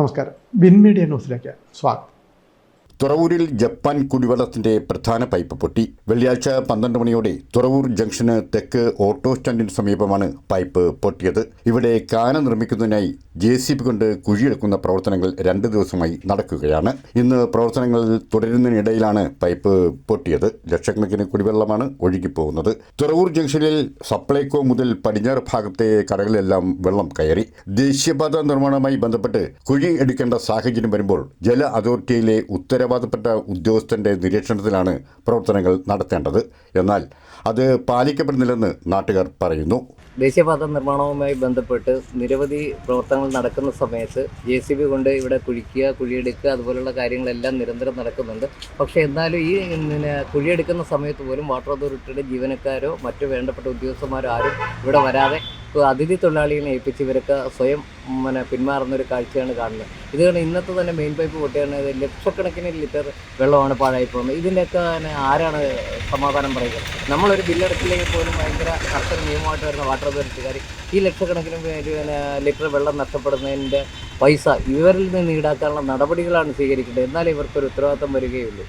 നമസ്കാരം win media ന്യൂസിലേക്ക് സ്വാഗതം തുറവൂരിൽ ജപ്പാൻ കുടിവെള്ളത്തിന്റെ പ്രധാന പൈപ്പ് പൊട്ടി. വെള്ളിയാഴ്ച പന്ത്രണ്ട് മണിയോടെ തുറവൂർ ജംഗ്ഷന് തെക്ക് ഓട്ടോ സ്റ്റാൻഡിന് സമീപമാണ് പൈപ്പ് പൊട്ടിയത്. ഇവിടെ കാന നിർമ്മിക്കുന്നതിനായി ജെ സി ബി കൊണ്ട് കുഴിയെടുക്കുന്ന പ്രവർത്തനങ്ങൾ രണ്ട് ദിവസമായി നടക്കുകയാണ്. ഇന്ന് പ്രവർത്തനങ്ങൾ തുടരുന്നതിനിടയിലാണ് പൈപ്പ് പൊട്ടിയത്. ലക്ഷക്കണക്കിന് കുടിവെള്ളമാണ് ഒഴുകിപ്പോകുന്നത്. തുറവൂർ ജംഗ്ഷനിൽ സപ്ലൈകോ മുതൽ പടിഞ്ഞാറ് ഭാഗത്തെ കടകളിലെല്ലാം വെള്ളം കയറി. ദേശീയപാത നിർമ്മാണവുമായി ബന്ധപ്പെട്ട് കുഴി എടുക്കേണ്ട സാഹചര്യം വരുമ്പോൾ ജല അതോറിറ്റിയിലെ ഉത്തരവാദപ്പെട്ട ഉദ്യോഗസ്ഥന്റെ നിരീക്ഷണത്തിലാണ് പ്രവർത്തനങ്ങൾ നടത്തേണ്ടത്. എന്നാൽ അത് പാലിക്കപ്പെടുന്നില്ലെന്ന് നാട്ടുകാർ പറയുന്നു. ദേശീയപാത നിർമ്മാണവുമായി ബന്ധപ്പെട്ട് നിരവധി പ്രവർത്തനങ്ങൾ നടക്കുന്ന സമയത്ത് ജെ സി ബി കൊണ്ട് ഇവിടെ കുഴിക്കുക കുഴിയെടുക്കുക അതുപോലുള്ള കാര്യങ്ങളെല്ലാം നിരന്തരം നടക്കുന്നുണ്ട്. പക്ഷേ എന്നാലും ഈ പിന്നെ കുഴിയെടുക്കുന്ന സമയത്ത് പോലും വാട്ടർ അതോറിറ്റിയുടെ ജീവനക്കാരോ മറ്റു വേണ്ടപ്പെട്ട ഉദ്യോഗസ്ഥന്മാരോ ആരും ഇവിടെ വരാതെ ഇപ്പോൾ അതിഥി തൊഴിലാളികളെ ഏൽപ്പിച്ച് ഇവരൊക്കെ സ്വയം പിന്നെ പിന്മാറുന്ന ഒരു കാഴ്ചയാണ് കാണുന്നത്. ഇത് കാരണം ഇന്നത്തെ തന്നെ മെയിൻ പൈപ്പ് പൊട്ടിയാണ് ലക്ഷക്കണക്കിന് ലിറ്റർ വെള്ളമാണ് പാഴായി പോകുന്നത്. ഇതിന്റെയൊക്കെ ആരാണ് സമാധാനം പറയുക? നമ്മളൊരു ബില്ലടക്കിലേക്ക് പോലും ഭയങ്കര കർശന നിയമമായിട്ട് വരുന്ന വാട്ടർ അതോറിറ്റിക്കാർ ഈ ലക്ഷക്കണക്കിന് പിന്നെ ലിറ്റർ വെള്ളം നഷ്ടപ്പെടുന്നതിന്റെ പൈസ ഇവരിൽ നിന്ന് ഈടാക്കാനുള്ള നടപടികളാണ് സ്വീകരിക്കേണ്ടത്. എന്നാലേ ഇവർക്കൊരു ഉത്തരവാദിത്തം വരികയുള്ളൂ.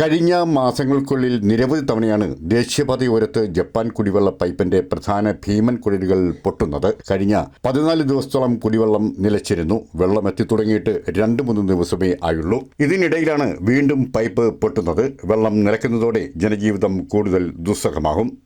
കഴിഞ്ഞ മാസങ്ങൾക്കുള്ളിൽ നിരവധി തവണയാണ് ദേശീയപാതയോരത്ത് ജപ്പാൻ കുടിവെള്ള പൈപ്പിന്റെ പ്രധാന ഭീമൻ കുഴലുകൾ പൊട്ടുന്നത്. കഴിഞ്ഞ പതിനാല് ദിവസത്തോളം കുടിവെള്ളം നിലച്ചിരുന്നു. വെള്ളം എത്തിത്തുടങ്ങിയിട്ട് രണ്ട് മൂന്ന് ദിവസമേ ആയുള്ളൂ. ഇതിനിടയിലാണ് വീണ്ടും പൈപ്പ് പൊട്ടുന്നത്. വെള്ളം നിലയ്ക്കുന്നതോടെ ജനജീവിതം കൂടുതൽ ദുസ്സഹമാകും.